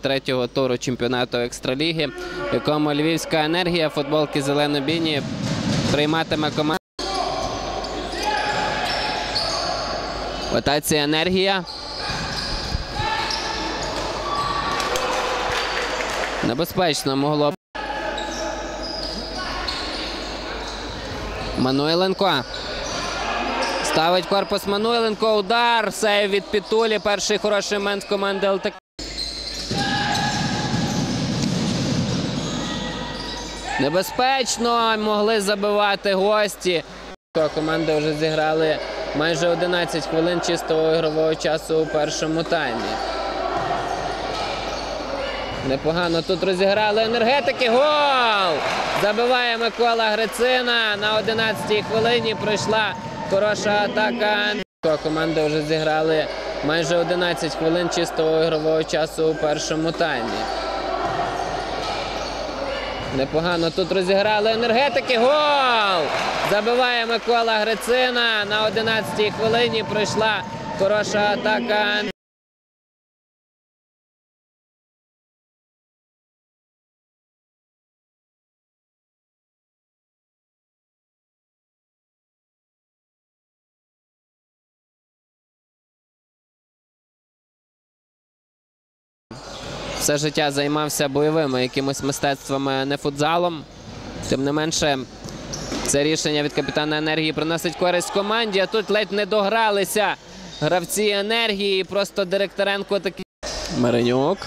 Третього туру чемпіонату екстраліги, в якому львівська енергія футболки зелено-біні прийматиме команду. В енергія. Небезпечно могло б. Мануйленко. Ставить корпус Мануйленко. Удар. Сейв від Пітулі. Перший хороший момент команди ЛТК. Небезпечно могли забивати гості. Команди вже зіграли майже 11 хвилин чистого ігрового часу у першому таймі. Непогано тут розіграли енергетики. Гол! Забиває Микола Грицина. На 11-й хвилині пройшла хороша атака. Команди вже зіграли майже 11 хвилин чистого ігрового часу у першому таймі. Непогано тут розіграли енергетики. Гол! Забиває Микола Грицина. На 11-й хвилині пройшла хороша атака. Все життя займався бойовими якимось мистецтвами, не футзалом. Тим не менше, це рішення від капітана енергії приносить користь команді. А тут ледь не догралися гравці енергії. І просто Директоренко такий. Маринюк.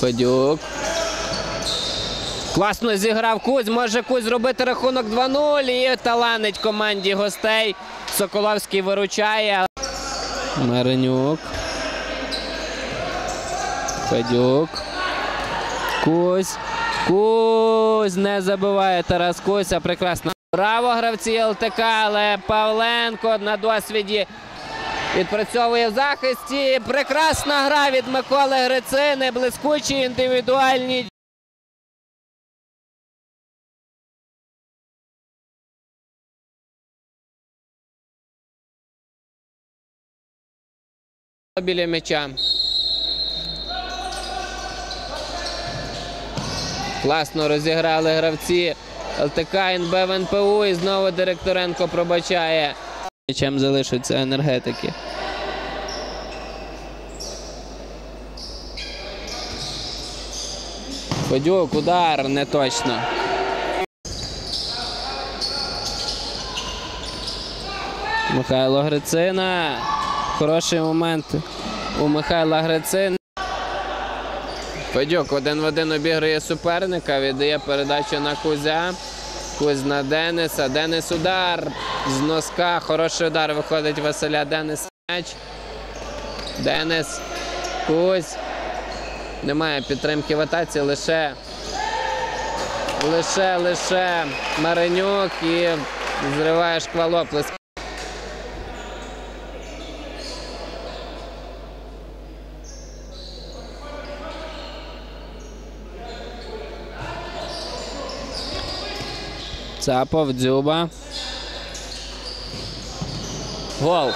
Федюк. Класно зіграв Кузь. Може Кузь зробити рахунок 2-0. І таланить команді гостей. Соколовський виручає. Маринюк. Федюк. Кузь. Кузь не забиває Тарас а прекрасно. Браво гравці ЛТК, але Павленко на досвіді відпрацьовує в захисті. Прекрасна гра від Миколи Грицини, блискучі індивідуальні. Біля м'яча. Класно розіграли гравці ЛТК НБ в НПУ і знову Директоренко пробачає. Чим залишаться енергетики. Федюк, удар не точно. Михайло Грицина. Хороший момент у Михайла Грицина. Федюк один в один обігрує суперника, віддає передачу на Кузя. Кузь на Дениса. Денис удар з носка. Хороший удар виходить Василя Денис. М'яч. Денис. Кузь. Немає підтримки в атаці, лише лише, лише Маринюк і зриває шквалоплеск. Цапов, Дзюба. Гол.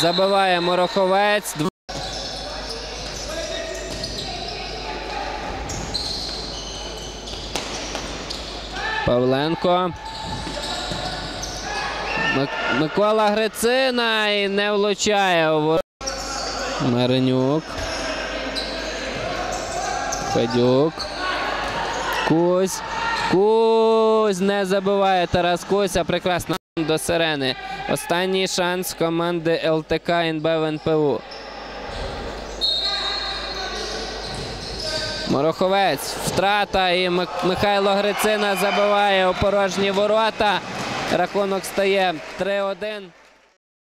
Забиває Мороховець. Павленко. Микола Грицина і не влучає у Маринюк. Федюк. Кузь. Кузь не забиває Тарас Кузь, а прекрасно до сирени. Останній шанс команди ЛТК НБ в НПУ. Мороховець. Втрата і Михайло Грицина забиває у порожні ворота. Рахунок стає 3-1.